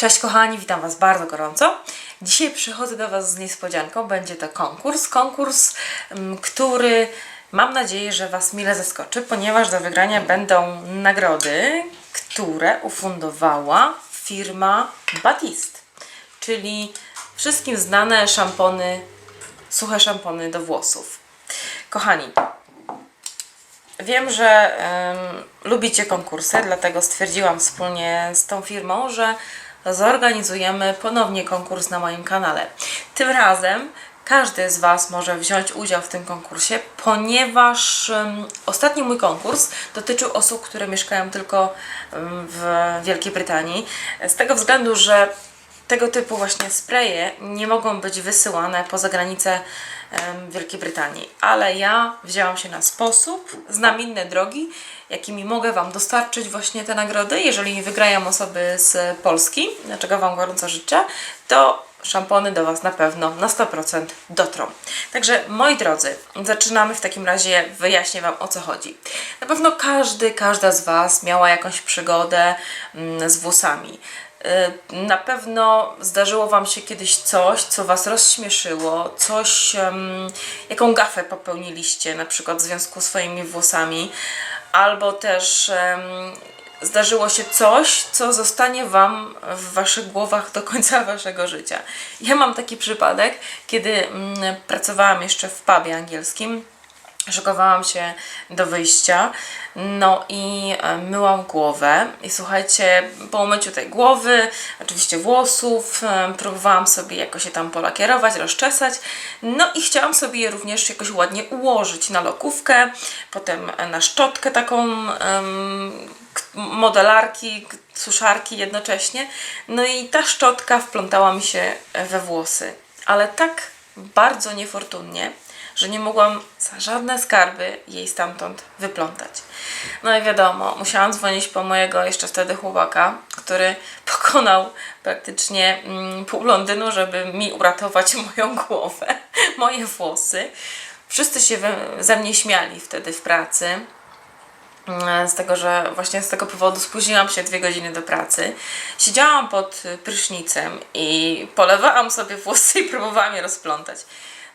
Cześć kochani, witam Was bardzo gorąco. Dzisiaj przychodzę do Was z niespodzianką. Będzie to konkurs. Konkurs, mm, który mam nadzieję, że Was mile zaskoczy, ponieważ do wygrania będą nagrody, które ufundowała firma Batiste, czyli wszystkim znane szampony, suche szampony do włosów. Kochani, Wiem, że em, lubicie konkursy, dlatego stwierdziłam wspólnie z tą firmą, że zorganizujemy ponownie konkurs na moim kanale. Tym razem każdy z Was może wziąć udział w tym konkursie, ponieważ em, ostatni mój konkurs dotyczył osób, które mieszkają tylko w Wielkiej Brytanii. Z tego względu, że tego typu właśnie spreje nie mogą być wysyłane poza granicę Wielkiej Brytanii. Ale ja wzięłam się na sposób, znam inne drogi, jakimi mogę Wam dostarczyć właśnie te nagrody. Jeżeli wygrają osoby z Polski, czego Wam gorąco życzę, to szampony do Was na pewno na 100% dotrą. Także moi drodzy, zaczynamy w takim razie, wyjaśnię Wam o co chodzi. Na pewno każdy, każda z Was miała jakąś przygodę mm, z włosami. Y, Na pewno zdarzyło Wam się kiedyś coś, co Was rozśmieszyło, coś, jaką gafę popełniliście, na przykład w związku z swoimi włosami, albo też zdarzyło się coś, co zostanie Wam w Waszych głowach do końca Waszego życia. Ja mam taki przypadek, kiedy mm, pracowałam jeszcze w pubie angielskim szykowałam się do wyjścia, no i e, myłam głowę. I słuchajcie, po umyciu tej głowy, oczywiście włosów, e, próbowałam sobie jakoś się tam polakierować, rozczesać, no i chciałam sobie je również jakoś ładnie ułożyć na lokówkę, potem na szczotkę taką modelarki, suszarki jednocześnie, no i ta szczotka wplątała mi się we włosy, ale tak bardzo niefortunnie, że nie mogłam za żadne skarby jej stamtąd wyplątać. No i wiadomo, musiałam dzwonić po mojego jeszcze wtedy chłopaka, który pokonał praktycznie mm, pół Londynu, żeby mi uratować moją głowę, moje włosy. Wszyscy się ze mnie śmiali wtedy w pracy mm, z tego, że właśnie z tego powodu spóźniłam się dwie godziny do pracy. Siedziałam pod prysznicem i polewałam sobie włosy i próbowałam je rozplątać.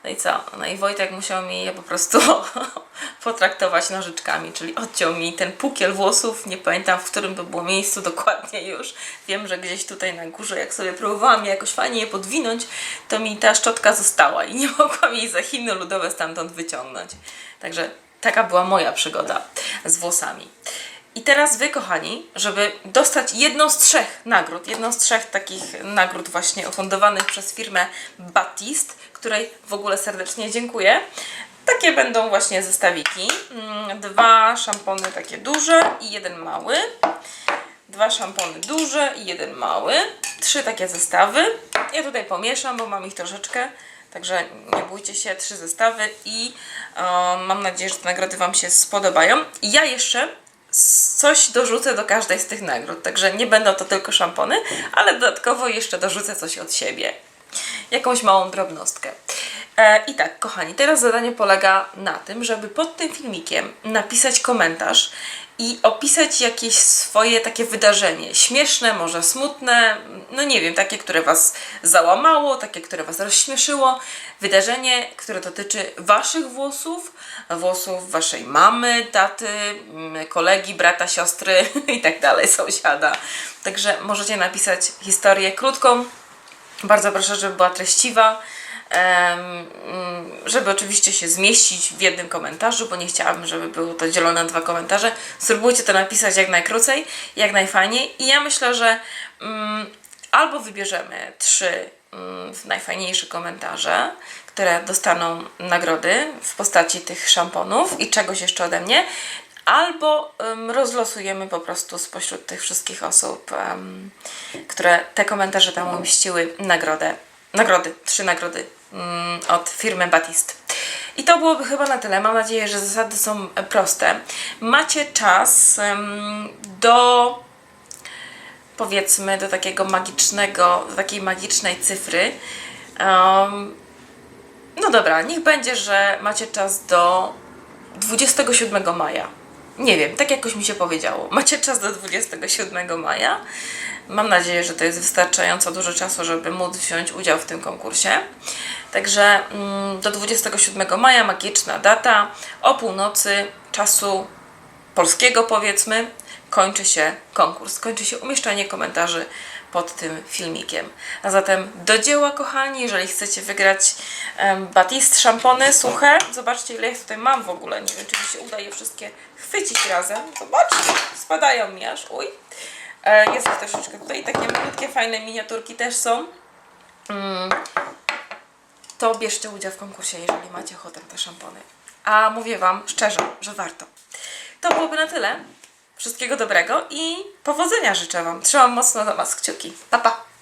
No i co? No i Wojtek musiał mi je po prostu potraktować nożyczkami, czyli odciął mi ten pukiel włosów, nie pamiętam w którym to było miejscu dokładnie już. Wiem, że gdzieś tutaj na górze, jak sobie próbowałam je jakoś fajnie je podwinąć, to mi ta szczotka została i nie mogłam jej za Chiny ludowe stamtąd wyciągnąć. Także taka była moja przygoda z włosami. I teraz Wy, kochani, żeby dostać jedną z trzech nagród, jedną z trzech takich nagród właśnie ufundowanych przez firmę Batiste, której w ogóle serdecznie dziękuję. Takie będą właśnie zestawiki. Mm, Dwa szampony takie duże i jeden mały. Dwa szampony duże i jeden mały. Trzy takie zestawy. Ja tutaj pomieszam, bo mam ich troszeczkę. Także nie bójcie się, trzy zestawy i mam nadzieję, że te nagrody Wam się spodobają. Ja jeszcze coś dorzucę do każdej z tych nagród, także nie będą to tylko szampony, ale dodatkowo jeszcze dorzucę coś od siebie. Jakąś małą drobnostkę. E, I tak, kochani, teraz zadanie polega na tym, żeby pod tym filmikiem napisać komentarz i opisać jakieś swoje takie wydarzenie. Śmieszne, może smutne, no nie wiem, takie, które Was załamało, takie, które Was rozśmieszyło. Wydarzenie, które dotyczy Waszych włosów, włosów Waszej mamy, taty, mm, kolegi, brata, siostry i tak dalej, sąsiada. Także możecie napisać historię krótką. Bardzo proszę, żeby była treściwa. Mm, żeby oczywiście się zmieścić w jednym komentarzu, bo nie chciałabym, żeby było to dzielone na dwa komentarze. Spróbujcie to napisać jak najkrócej, jak najfajniej i ja myślę, że mm, albo wybierzemy trzy mm, najfajniejsze komentarze, które dostaną nagrody w postaci tych szamponów i czegoś jeszcze ode mnie, albo rozlosujemy po prostu spośród tych wszystkich osób, które te komentarze tam umieściły nagrodę. Nagrody, trzy nagrody mm, od firmy Batiste. I to byłoby chyba na tyle. Mam nadzieję, że zasady są proste. Macie czas do powiedzmy do takiego magicznego, do takiej magicznej cyfry. Um, no dobra, niech będzie, że macie czas do 27 maja. Nie wiem, tak jakoś mi się powiedziało. Macie czas do 27 maja, Mam nadzieję, że to jest wystarczająco dużo czasu, żeby móc wziąć udział w tym konkursie. Także mm, do 27 maja, magiczna data, o północy czasu polskiego powiedzmy, kończy się konkurs, kończy się umieszczanie komentarzy pod tym filmikiem. A zatem do dzieła, kochani, jeżeli chcecie wygrać um, Batiste szampony suche, zobaczcie ile ich tutaj mam w ogóle, nie wiem czy mi się uda je wszystkie chwycić razem, zobaczcie, spadają mi aż, uj. E, jest ich troszeczkę tutaj, takie malutkie, fajne miniaturki też są. Mm, to bierzcie udział w konkursie, jeżeli macie ochotę te szampony. A mówię Wam szczerze, że warto. To byłoby na tyle. Wszystkiego dobrego i powodzenia życzę Wam. Trzymam mocno za Was kciuki. Pa, pa!